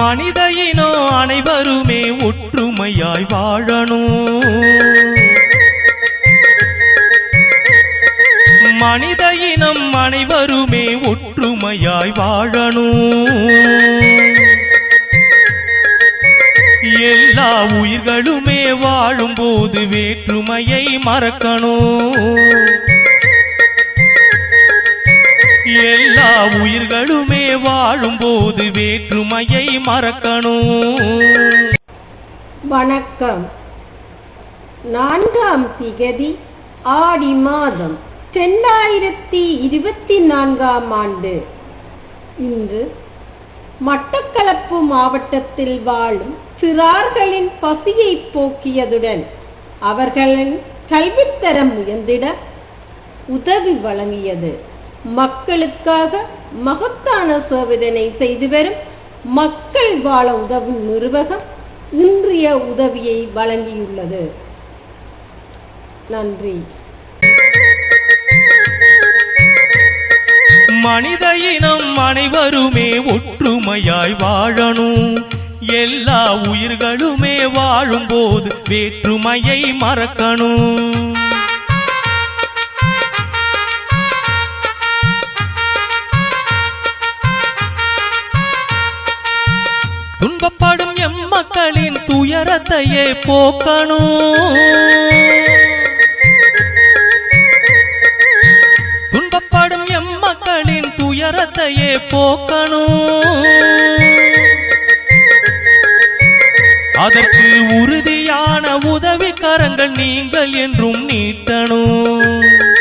மனித இனம் அனைவருமே ஒற்றுமையாய் வாழணும். மனித இனம் அனைவருமே ஒற்றுமையாய் வாழணும். எல்லா உயிர்களுமே வாழும்போது வேற்றுமையை மறக்கணும். உயிர்களுமே வாழும்போது வேற்றுமையை மறக்கணும். வணக்கம். நான்காம் திகதி ஆடி மாதம் இரண்டாயிரத்தி இருபத்தி நான்காம் ஆண்டு. இன்று மட்டக்களப்பு மாவட்டத்தில் வாழும் சிறார்களின் பசியை போக்கியதுடன் அவர்களின் கல்வித்தரம் உயர்ந்திட உதவி வழங்கியது. மக்களுக்காக மகத்தான சேவைதனை செய்து வரும். மக்கள் வாழ உதவும் நிறுவகம் இன்றைய உதவியை வழங்கியுள்ளது. நன்றி. மனித இனம் அனைவருமே ஒற்றுமையாய் வாழணும். எல்லா உயிர்களுமே வாழும்போது வேற்றுமையை மறக்கணும். துன்பப்படும் எம் மக்களின் துயரத்தையே போக்கணும். துன்பப்படும் எம் மக்களின் துயரத்தையே போக்கணும். அதற்கு உறுதியான உதவி கரங்கள் நீங்கள் என்றும் நீட்டணும்.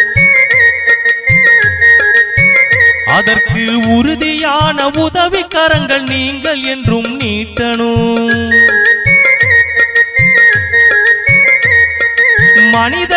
அதற்கு உறுதியான உதவி கரங்கள் நீங்கள் என்றும் நீட்டணும். மனித